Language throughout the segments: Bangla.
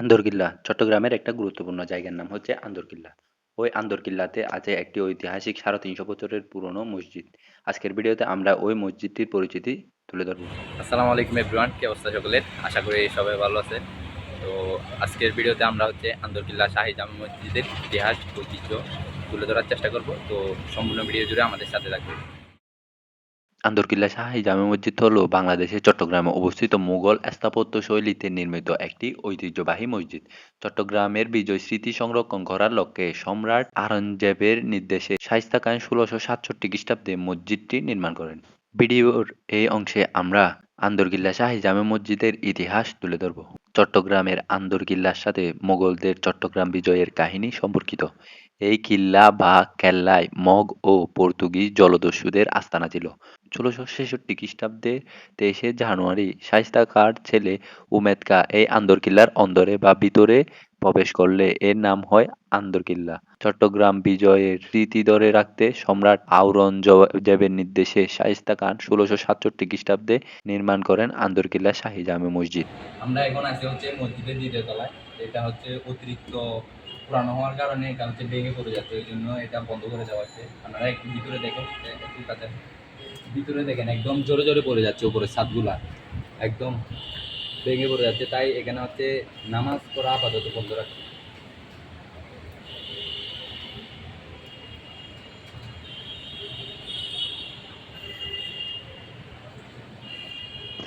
আন্দরকিল্লা চট্টগ্রামের একটা গুরুত্বপূর্ণ জায়গার নাম হচ্ছে আন্দরকিল্লা। ওই আন্দরকিল্লাতে আছে একটি ঐতিহাসিক সাড়ে তিনশো বছরের পুরনো মসজিদ। আজকের ভিডিওতে আমরা ওই মসজিদটির পরিচিতি তুলে ধরবো। আসসালামু আলাইকুম এভরিওয়ান কি অবস্থা সকলের? আশা করি সবাই ভালো আছে। তো আজকের ভিডিওতে আমরা হচ্ছে আন্দরকিল্লা শাহী জামা মসজিদের ইতিহাস, ঐতিহ্য তুলে ধরার চেষ্টা করব। তো সম্পূর্ণ ভিডিও জুড়ে আমাদের সাথে থাকবে আন্দরকিল্লা শাহী জামে মসজিদ হলো বাংলাদেশের চট্টগ্রামে অবস্থিত মুঘল স্থাপত্য শৈলীতে নির্মিত একটি ঐতিহ্যবাহী মসজিদ। চট্টগ্রামের বিজয় স্মৃতি সংরক্ষণ করার লক্ষ্যে সম্রাট আরঙ্গজেবের নির্দেশে শাইস্তা খান ষোলোশো সাতষট্টি খ্রিস্টাব্দে মসজিদটি নির্মাণ করেন। ভিডিওর এই অংশে আমরা আন্দরকিল্লা শাহী জামে মসজিদের ইতিহাস তুলে ধরব। চট্টগ্রামের আন্দরকিল্লার সাথে মোগলদের চট্টগ্রাম বিজয়ের কাহিনী সম্পর্কিত। এই কিল্লা বা কেল্লায় মগ ও পর্তুগিজ জলদস্যুদের আস্তানা ছিল। ষোলোশো ছেষট্টি খ্রিস্টাব্দে তেইশে জানুয়ারি শায়েস্তা খাঁর ছেলে উমেদ খাঁ এই আন্দরকিল্লার অন্দরে বা ভিতরে প্রবেশ করলে এর নাম হয় আন্দরকিল্লা। চট্টগ্রাম বিজয়ের স্মৃতি ধরে রাখতে সম্রাট আওরঙ্গজেবের নির্দেশে শায়েস্তা খান ষোলোশো সাতষট্টি খ্রিস্টাব্দে নির্মাণ করেন আন্দরকিল্লা শাহী জামে মসজিদ। আমরা এখন আছি হচ্ছে মসজিদের দ্বিতীয় তলায়। এটা হচ্ছে অতিরিক্ত পুরানো হওয়ার কারণে এটা হচ্ছে ভেঙে পড়ে যাচ্ছে ওই জন্য এটা বন্ধ করে দেওয়া হচ্ছে। আপনারা একটু ভিতরে দেখেন, একটু কাছে। ভিতরে দেখেন একদম জোরে জোরে পড়ে যাচ্ছে উপরে ছাদগুলা। একদম ভেঙে পড়ে যাচ্ছে। তাই এখানে হচ্ছে নামাজ পড়া আপাতত বন্ধ রাখছে।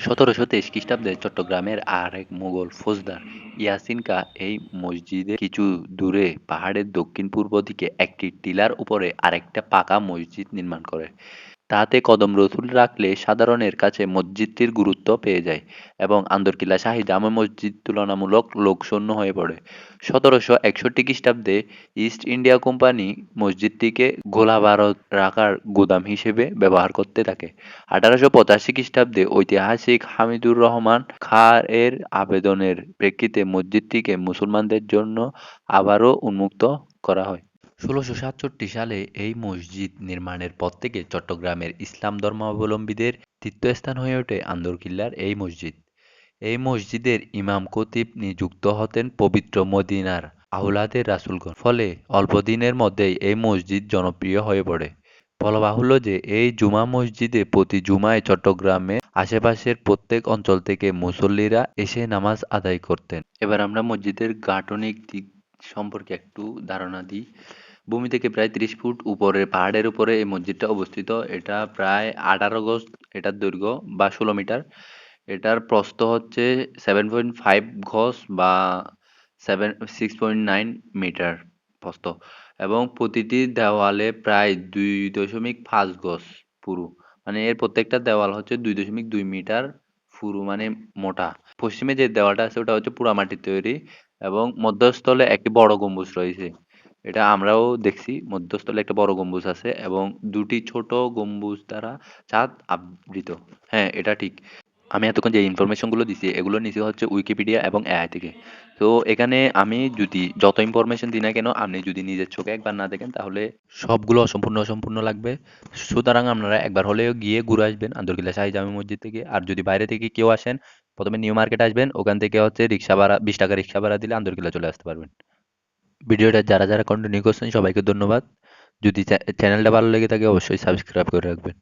সতেরোশো তেইশ খ্রিস্টাব্দে চট্টগ্রামের আরেক মুঘল ফৌজদার ইয়াসিন কা এই মসজিদের কিছু দূরে পাহাড়ের দক্ষিণ পূর্ব দিকে একটি টিলার উপরে আরেকটা পাকা মসজিদ নির্মাণ করে। তাতে কদম রসুল রাখলে সাধারণের কাছে মসজিদটির গুরুত্ব পেয়ে যায় এবং আন্দরকিল্লা শাহী জামে মসজিদ তুলনামূলক লোকশূন্য হয়ে পড়ে। সতেরোশো একষট্টি খ্রিস্টাব্দে ইস্ট ইন্ডিয়া কোম্পানি মসজিদটিকে গোলাবারদ রাখার গুদাম হিসেবে ব্যবহার করতে থাকে। আঠারোশো পঁচাশি খ্রিস্টাব্দে ঐতিহাসিক হামিদুর রহমান খাঁ এর আবেদনের প্রেক্ষিতে মসজিদটিকে মুসলমানদের জন্য আবারও উন্মুক্ত করা হয়। ষোলোশো সাতষট্টি সালে এই মসজিদ নির্মাণের পর থেকে চট্টগ্রামের ইসলাম ধর্মাবলম্বীদের তীর্থস্থান হয়ে ওঠে আন্দরকিল্লার এই মসজিদ। এই মসজিদের ইমাম খতিব নিযুক্ত হতেন পবিত্র মদিনার আহলাদের রাসুলগণ। ফলে অল্প দিনের মধ্যেই এই মসজিদ জনপ্রিয় হয়ে পড়ে। বলা বাহুল্য যে এই জুমা মসজিদে প্রতি জুমায় চট্টগ্রামে আশেপাশের প্রত্যেক অঞ্চল থেকে মুসল্লিরা এসে নামাজ আদায় করতেন। এবার আমরা মসজিদের গাঠনিক দিক সম্পর্কে একটু ধারণা দিই। ভূমি থেকে প্রায় ত্রিশ ফুট উপরে পাহাড়ের উপরে এই মসজিদটা অবস্থিত। এটা প্রায় আঠারো গজ এটার দৈর্ঘ্য বা ষোলো মিটার। এটার প্রস্থ হচ্ছে সেভেন পয়েন্ট ফাইভ গজ বা seven six point nine metre প্রস্থ। এবং প্রতিটি দেওয়ালে প্রায় দুই দশমিক পাঁচ গজ পুরু। মানে এর প্রত্যেকটা দেওয়াল হচ্ছে দুই দশমিক দুই মিটার পুরু মানে মোটা। পশ্চিমে যে দেওয়ালটা আছে, ওটা হচ্ছে পোড়ামাটির তৈরি এবং মধ্যস্থলে একটি বড় গম্বুজ রয়েছে। এটা আমরাও দেখছি। মধ্যস্থলে একটা বড় গম্বুজ আছে এবং দুটি ছোট গম্বুজ দ্বারা চাঁদ আবৃত। হ্যাঁ এটা ঠিক। আমি এতক্ষণ যে ইনফরমেশনগুলো দিছি, এগুলো নিচে হচ্ছে উইকিপিডিয়া এবং এআই থেকে। তো এখানে আমি যদি যত ইনফরমেশন দিই না কেন, আপনি যদি নিজের চোখে একবার না দেখেন, তাহলে সবগুলো অসম্পূর্ণ অসম্পূর্ণ লাগবে। সুতরাং আপনারা একবার হলেও গিয়ে ঘুরে আসবেন আন্দরকিল্লা শাহী জামি মসজিদ থেকে। আর যদি বাইরে থেকে কেউ আসেন, প্রথমে নিউ মার্কেট আসবেন, ওখান থেকে হচ্ছে রিক্সা ভাড়া, বিশ টাকা রিক্সা ভাড়া দিলে আন্দরকিল্লা চলে আসতে পারবেন। ভিডিওটা যারা যারা কন্টিনিউ করছেন সবাইকে ধন্যবাদ। যদি চ্যানেলটা ভালো লেগে থাকে অবশ্যই সাবস্ক্রাইব করে রাখবেন।